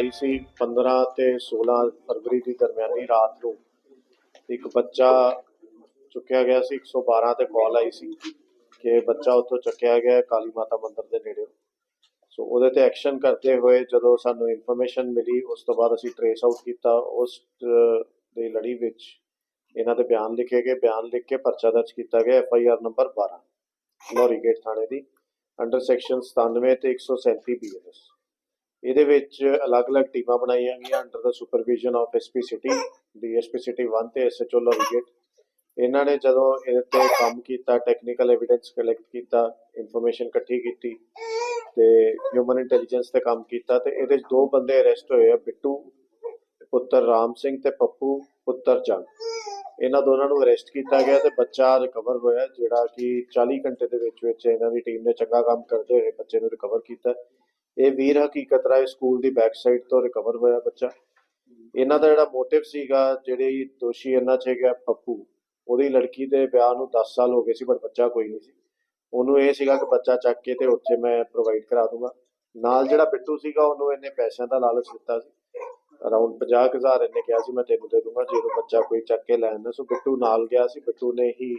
ਆਈ ਸੀ 15 ਤੇ 16 ਫਰਵਰੀ ਦੀ ਦਰਮਿਆਨੀ ਰਾਤ ਨੂੰ। ਇੱਕ ਬੱਚਾ ਚੁੱਕਿਆ ਗਿਆ ਸੀ 112 ਤੇ ਕਾਲ ਆਈ ਸੀ ਕਿ ਬੱਚਾ ਉੱਥੋਂ ਚੱਕਿਆ ਗਿਆ ਕਾਲੀ ਮਾਤਾ ਮੰਦਿਰ ਦੇ ਨੇੜੇ। ਸੋ ਉਹਦੇ ਤੇ ਐਕਸ਼ਨ ਕਰਦੇ ਹੋਏ ਜਦੋਂ ਸਾਨੂੰ ਇਨਫੋਰਮੇਸ਼ਨ ਮਿਲੀ, ਉਸ ਤੋਂ ਬਾਅਦ ਅਸੀਂ ਟਰੇਸ ਆਊਟ ਕੀਤਾ। ਉਸ ਦੀ ਲੜੀ ਵਿੱਚ ਇਹਨਾਂ ਦੇ ਬਿਆਨ ਲਿਖੇ ਗਏ। ਬਿਆਨ ਲਿਖ ਕੇ ਪਰਚਾ ਦਰਜ ਕੀਤਾ ਗਿਆ, ਐਫ ਆਈ ਆਰ ਨੰਬਰ 12 ਲੋਰੀ ਗੇਟ ਥਾਣੇ ਦੀ, ਅੰਡਰ ਸੈਕਸ਼ਨ 97 ਤੇ 137 ਬੀਐਨਐਸ ਇਹਦੇ ਵਿੱਚ ਅਲੱਗ-ਅਲੱਗ ਟੀਮਾਂ ਬਣਾਈਆਂ ਗਈਆਂ under the supervision of SP city DSP city 1 ਤੇ ਐਸਐਚਓ ਲੋਰੀਗੇਟ ਇਹਨਾਂ ਨੇ ਜਦੋਂ ਇਹਦੇ ਤੇ ਕੰਮ ਕੀਤਾ ਟੈਕਨੀਕਲ ਐਵੀਡੈਂਸ ਕਲੈਕਟ ਕੀਤਾ ਇਨਫੋਰਮੇਸ਼ਨ ਇਕੱਠੀ ਕੀਤੀ ਤੇ ਹਿਊਮਨ ਇੰਟੈਲੀਜੈਂਸ ਤੇ ਕੰਮ ਕੀਤਾ ਤੇ ਇਹਦੇ 'ਚ ਦੋ ਬੰਦੇ ਅਰੈਸਟ ਹੋਏ ਆ, ਬਿੱਟੂ, ਪੁੱਤਰ ਰਾਮ ਸਿੰਘ ਤੇ ਪੱਪੂ, ਪੁੱਤਰ ਜੰਗ। ਇਹਨਾਂ ਦੋਨਾਂ ਨੂੰ ਅਰੈਸਟ ਕੀਤਾ ਗਿਆ ਤੇ ਬੱਚਾ ਰਿਕਵਰ ਹੋਇਆ, ਜਿਹੜਾ ਕਿ 40 ਘੰਟੇ ਦੇ ਵਿੱਚ ਵਿੱਚ ਇਹਨਾਂ ਦੀ ਟੀਮ ਨੇ ਚੰਗਾ ਕੰਮ ਕਰਦੇ ਹੋਏ ਬੱਚੇ ਨੂੰ ਰਿਕਵਰ ਕੀਤਾ। ਇਹ ਵੀਰ ਹਕੀਕਤ ਰਾਏ ਸਕੂਲ ਦੀ ਬੈਕ ਸਾਈਡ ਤੋਂ ਰਿਕਵਰ ਹੋਇਆ ਬੱਚਾ। ਇਹਨਾਂ ਦਾ ਜਿਹੜਾ ਮੋਟਿਵ ਸੀਗਾ, ਜਿਹੜੇ ਦੋਸ਼ੀ ਇਹਨਾਂ 'ਚ ਹੈਗਾ ਪੱਪੂ, ਉਹਦੀ ਲੜਕੀ ਦੇ ਵਿਆਹ ਨੂੰ 10 ਸਾਲ ਹੋ ਗਏ ਸੀ ਪਰ ਬੱਚਾ ਕੋਈ ਨਹੀਂ ਸੀ। ਉਹਨੂੰ ਇਹ ਸੀਗਾ ਕਿ ਬੱਚਾ ਚੱਕ ਕੇ ਤੇ ਉੱਥੇ ਮੈਂ ਪ੍ਰੋਵਾਈਡ ਕਰਾ ਦੂੰਗਾ। ਨਾਲ ਜਿਹੜਾ ਬਿੱਟੂ ਸੀਗਾ, ਉਹਨੂੰ ਇਹਨੇ ਪੈਸਿਆਂ ਦਾ ਲਾਲਚ ਦਿੱਤਾ ਸੀ। ਅਰਾਊਂਡ 50000 ਇਹਨੇ ਕਿਹਾ ਸੀ, ਮੈਂ ਤੈਨੂੰ ਦੇ ਦੂੰਗਾ, ਜੇ ਉਹ ਬੱਚਾ ਕੋਈ ਚੱਕ ਕੇ ਲੈ ਆਉਂਦਾ ਸੋ ਬਿੱਟੂ ਨਾਲ ਗਿਆ ਸੀ, ਬਿੱਟੂ ਨੇ ਹੀ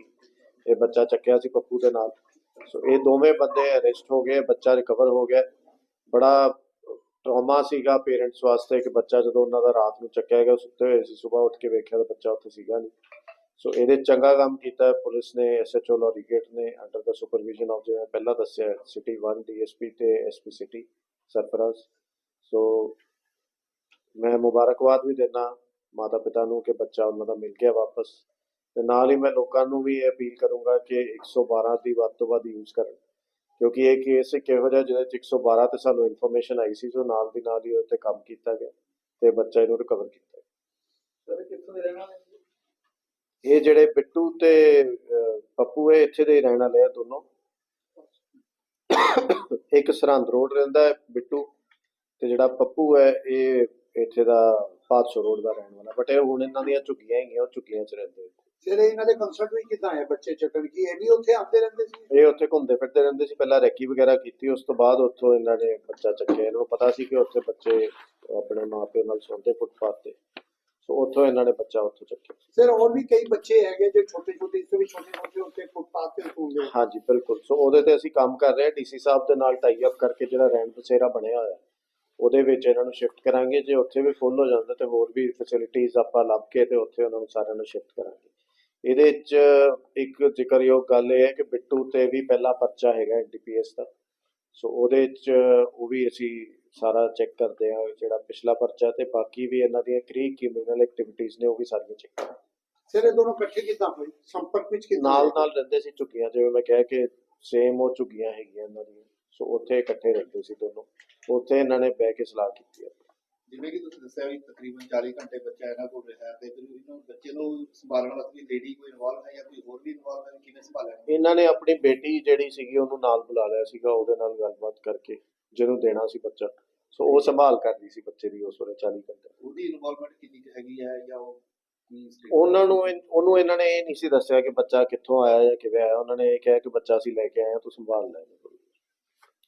ਇਹ ਬੱਚਾ ਚੱਕਿਆ ਸੀ ਪੱਪੂ ਦੇ ਨਾਲ। ਸੋ ਇਹ ਦੋਵੇਂ ਬੰਦੇ ਅਰੈਸਟ ਹੋ ਗਏ, ਬੱਚਾ ਰਿਕਵਰ ਹੋ ਗਿਆ। ਬੜਾ ਟਰਾਮਾ ਸੀਗਾ ਪੇਰੈਂਟਸ ਵਾਸਤੇ ਕਿ ਬੱਚਾ ਜਦੋਂ ਉਹਨਾਂ ਦਾ ਰਾਤ ਨੂੰ ਚੱਕਿਆ ਗਿਆ ਸੁੱਤੇ ਹੋਏ ਸੀ ਸਵੇਰ ਉੱਠ ਕੇ ਵੇਖਿਆ ਤਾਂ ਬੱਚਾ ਉੱਥੇ ਸੀਗਾ ਨਹੀਂ। ਸੋ ਇਹਦੇ ਚੰਗਾ ਕੰਮ ਕੀਤਾ, ਪੁਲਿਸ ਨੇ ਐਸਐਚਓ ਲੋਰੀਗੇਟ ਨੇ ਅੰਡਰ ਦਾ ਸੁਪਰਵੀਜ਼ਨ ਆਫ ਜਿਵੇਂ ਪਹਿਲਾਂ ਦੱਸਿਆ ਸਿਟੀ 1 ਡੀਐਸਪੀ ਤੇ ਐਸਪੀ ਸਿਟੀ ਸਰਫਰਾਜ਼। ਸੋ ਮੈਂ ਮੁਬਾਰਕਬਾਦ ਵੀ ਦਿੰਦਾ ਮਾਤਾ ਪਿਤਾ ਨੂੰ ਕਿ ਬੱਚਾ ਉਹਨਾਂ ਦਾ ਮਿਲ ਗਿਆ ਵਾਪਸ। ਤੇ ਨਾਲ ਹੀ ਮੈਂ ਲੋਕਾਂ ਨੂੰ ਵੀ ਇਹ ਅਪੀਲ ਕਰੂੰਗਾ ਕਿ 112 ਦੀ ਵੱਧ ਤੋਂ ਵੱਧ ਯੂਜ਼ ਕਰਨ। ਕਿਉਂਕਿ ਇਹ ਕੇਸ ਇੱਕ ਇਹੋ ਜਿਹਾ ਜਿਹਦੇ 'ਚ 112 ਤੇ ਸਾਨੂੰ ਇਨਫੋਰਮੇਸ਼ਨ ਆਈ ਸੀ ਜੋ ਨਾਲ ਦੀ ਨਾਲ ਹੀ ਉਹ ਤੇ ਕੰਮ ਕੀਤਾ ਗਿਆ ਤੇ ਬੱਚਾ ਇਹਨੂੰ ਰਿਕਵਰ ਕੀਤਾ ਗਿਆ। ਸਰ ਕਿੱਥੋਂ ਦੇ ਰਹਿਣ ਵਾਲੇ ਜੀ? ਇਹ ਜਿਹੜੇ ਬਿੱਟੂ ਤੇ ਪੱਪੂ ਇਹ ਇੱਥੇ ਦੇ ਰਹਿਣ ਵਾਲੇ ਆ ਦੋਨੋਂ ਇੱਕ ਸਰਹੰਦ ਰੋਡ ਰਹਿੰਦਾ ਹੈ ਬਿੱਟੂ ਤੇ ਜਿਹੜਾ ਪੱਪੂ ਹੈ ਇਹ ਇੱਥੇ ਦਾ ਪਾਤਸ਼ੋ ਰੋਡ ਦਾ ਰਹਿਣ ਵਾਲਾ ਬਟ ਇਹ ਹੁਣ ਇਹਨਾਂ ਦੀਆਂ ਝੁੱਗੀਆਂ ਹੈਗੀਆਂ ਉਹ ਝੁੱਗੀਆਂ 'ਚ ਰਹਿੰਦੇ ਸਰ ਇਹਨਾਂ ਦੇ ਕੰਸਰਟ ਵੀ ਕਿਦਾਂ ਹੈ ਬੱਚੇ ਚੱਕਣ ਕੀ? ਇਹ ਵੀ ਉੱਥੇ ਆਉਂਦੇ ਰਹਿੰਦੇ ਸੀ? ਇਹ ਉੱਥੇ ਘੁੰਮਦੇ ਫਿਰਦੇ ਰਹਿੰਦੇ ਸੀ। ਪਹਿਲਾਂ ਰੈਕੀ ਵਗੈਰਾ ਕੀਤੀ ਉਸ ਤੋਂ ਬਾਅਦ ਉੱਥੋਂ ਇਹਨਾਂ ਨੇ ਬੱਚਾ ਚੱਕਿਆ। ਇਹਨਾਂ ਨੂੰ ਪਤਾ ਸੀ ਕਿ ਉੱਥੇ ਬੱਚੇ ਆਪਣੇ ਮਾਪਿਆਂ ਨਾਲ ਸੌਂਦੇ ਫੁੱਟਪਾਥ ਤੇ। ਸੋ ਉੱਥੋਂ ਇਹਨਾਂ ਨੇ ਬੱਚਾ ਉੱਥੋਂ ਚੱਕਿਆ। ਸਰ ਹੋਰ ਵੀ ਕਈ ਬੱਚੇ ਹੈਗੇ ਜੋ ਛੋਟੇ ਛੋਟੇ ਇਸ ਤੋਂ ਵੀ ਛੋਟੇ ਛੋਟੇ ਉੱਤੇ ਫੁੱਟਪਾਥ ਤੇ ਘੁੰਮਦੇ? ਹਾਂਜੀ ਬਿਲਕੁਲ। ਸੋ ਉਹਦੇ ਤੇ ਅਸੀਂ ਕੰਮ ਕਰ ਰਹੇ ਹਾਂ। ਡੀਸੀ ਸਾਹਿਬ ਦੇ ਨਾਲ ਟਾਈ ਅਪ ਕਰਕੇ ਜਿਹੜਾ ਰੈਂਟ ਬਸੇਰਾ ਬਣਿਆ ਹੋਇਆ ਉਹਦੇ ਵਿੱਚ ਇਹਨਾਂ ਨੂੰ ਸ਼ਿਫਟ ਕਰਾਂਗੇ। ਜੇ ਉੱਥੇ ਵੀ ਫੁੱਲ ਹੋ ਜਾਂਦਾ ਤੇ ਹੋਰ ਵੀ ਫੈਸਿਲਿਟੀਆਂ ਆਪਾਂ ਲੱਭ ਕੇ ਤੇ ਉੱਥੇ ਉਹਨਾਂ ਨੂੰ ਸਾਰਿਆਂ ਨੂੰ ਸ਼ਿਫਟ ਕਰਾਂਗੇ। ਇਹਦੇ ਵਿੱਚ ਇੱਕ ਜ਼ਿਕਰਯੋਗ ਗੱਲ ਇਹ ਹੈ ਕਿ ਬਿੱਟੂ ਤੇ ਵੀ ਪਹਿਲਾ ਪਰਚਾ ਹੈਗਾ ਐਨਡੀਪੀਐਸ ਦਾ। ਸੋ ਉਹਦੇ ਵਿੱਚ ਉਹ ਵੀ ਅਸੀਂ ਸਾਰਾ ਚੈੱਕ ਕਰਦੇ ਹਾਂ ਜਿਹੜਾ ਪਿਛਲਾ ਪਰਚਾ ਤੇ ਬਾਕੀ ਵੀ ਇਹਨਾਂ ਦੀਆਂ ਕ੍ਰੀਕ ਕ੍ਰਿਮੀਨਲ ਐਕਟੀਵਿਟੀਜ਼ ਨੇ ਉਹ ਵੀ ਸਾਰੀਆਂ ਚੈੱਕ ਕਰਾਂਗੇ ਸਰ ਇਹ ਦੋਨੋਂ ਇਕੱਠੇ ਕਿਦਾਂ ਹੋਏ? ਸੰਪਰਕ ਵਿੱਚ ਕਿੱਦਾਂ ਨਾਲ? ਨਾਲ ਰਹਿੰਦੇ ਸੀ ਝੁੱਗੀਆਂ ਜਿਵੇਂ ਮੈਂ ਕਿਹਾ ਕਿ ਸੇਮ ਉਹ ਝੁੱਗੀਆਂ ਹੈਗੀਆਂ ਇਹਨਾਂ ਦੀਆਂ। ਸੋ ਉੱਥੇ ਇਕੱਠੇ ਰਹਿੰਦੇ ਸੀ ਦੋਨੋਂ। ਉੱਥੇ ਇਹਨਾਂ ਨੇ ਬਹਿ ਕੇ ਸਲਾਹ ਕੀਤੀ ਹੈ। ਜਿਵੇਂ ਕਿ ਤੁਸੀਂ ਦੱਸਿਆ ਵੀ ਤਕਰੀਬਨ 40 ਘੰਟੇ ਬੱਚਾ ਇਹਨਾਂ ਕੋਲ ਰਿਹਾ ਤੇ ਫਿਰ ਇਹਨੂੰ ਬੱਚੇ ਨੂੰ ਸੰਭਾਲਣ ਵਾਸਤੇ ਲੇਡੀ ਕੋਈ ਇਨਵੋਲਵ ਹੈ ਜਾਂ ਕੋਈ ਹੋਰ ਵੀ ਇਨਵੋਲਵ ਹੈ ਕਿਵੇਂ ਸੰਭਾਲਿਆ ਇਹਨਾਂ ਨੇ ਆਪਣੀ ਬੇਟੀ ਜਿਹੜੀ ਸੀਗੀ ਉਹਨੂੰ ਨਾਲ ਬੁਲਾ ਲਿਆ ਸੀਗਾ ਉਹਦੇ ਨਾਲ ਗੱਲਬਾਤ ਕਰਕੇ ਜਿਹਨੂੰ ਦੇਣਾ ਸੀ ਬੱਚਾ। ਸੋ ਉਹ ਸੰਭਾਲ ਕਰਦੀ ਸੀ ਬੱਚੇ ਦੀ ਉਸ ਵੇਲੇ 40 ਘੰਟੇ। ਉਹਦੀ ਇਨਵੋਲਵਮੈਂਟ ਕਿੰਨੀ ਹੈਗੀ ਹੈ ਜਾਂ ਉਹ ਉਹਨਾਂ ਨੂੰ ਉਹਨੂੰ ਇਹਨਾਂ ਨੇ ਇਹ ਨਹੀਂ ਸੀ ਦੱਸਿਆ ਕਿ ਬੱਚਾ ਕਿੱਥੋਂ ਆਇਆ ਜਾਂ ਕਿਵੇਂ ਆਇਆ। ਉਹਨਾਂ ਨੇ ਇਹ ਕਿਹਾ ਕਿ ਬੱਚਾ ਅਸੀਂ ਲੈ ਕੇ ਆਏ ਹਾਂ ਤੂੰ ਸੰਭਾਲ ਲੈ।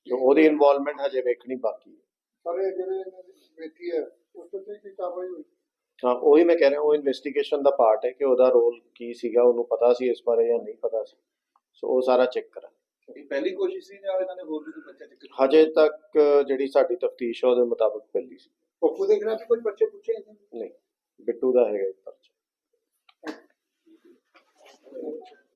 ਉਹਦੀ ਇਨਵੋਲਵਮੈਂਟ ਹਜੇ ਵੇਖਣੀ ਬਾਕੀ ਹੈ। ਸਰ ਇਹ ਜਿਹੜੇ ਬੇਟੀ ਹੈ ਉਸ ਤੇ ਕੀ ਕਾਰਵਾਈ ਹੋਈ? ਹਾਂ ਉਹੀ ਮੈਂ ਕਹਿ ਰਿਹਾ ਉਹ ਇਨਵੈਸਟੀਗੇਸ਼ਨ ਦਾ ਪਾਰਟ ਹੈ ਕਿ ਉਹਦਾ ਰੋਲ ਕੀ ਸੀਗਾ ਉਹਨੂੰ ਪਤਾ ਸੀ ਇਸ ਬਾਰੇ ਜਾਂ ਨਹੀਂ ਪਤਾ ਸੀ। ਸੋ ਉਹ ਸਾਰਾ ਚੈੱਕ ਕਰਾਂ ਇਹ ਪਹਿਲੀ ਕੋਸ਼ਿਸ਼ ਸੀ ਜਾਂ ਇਹਨਾਂ ਨੇ ਹੋਰ ਵੀ ਕੋਈ ਬੱਚਾ ਚੱਕ ਹਜੇ ਤੱਕ ਜਿਹੜੀ ਸਾਡੀ ਤਫਤੀਸ਼ ਹੈ ਉਹਦੇ ਮੁਤਾਬਕ ਪਹਿਲੀ ਸੀ। ਪੱਪੂ ਦੇ ਖਿਲਾਫ ਕੋਈ ਬੱਚੇ ਪੁੱਛੇ ਨਹੀਂ? ਬਿੱਟੂ ਦਾ ਹੈਗਾ ਇੱਕ ਪਰਚਾ।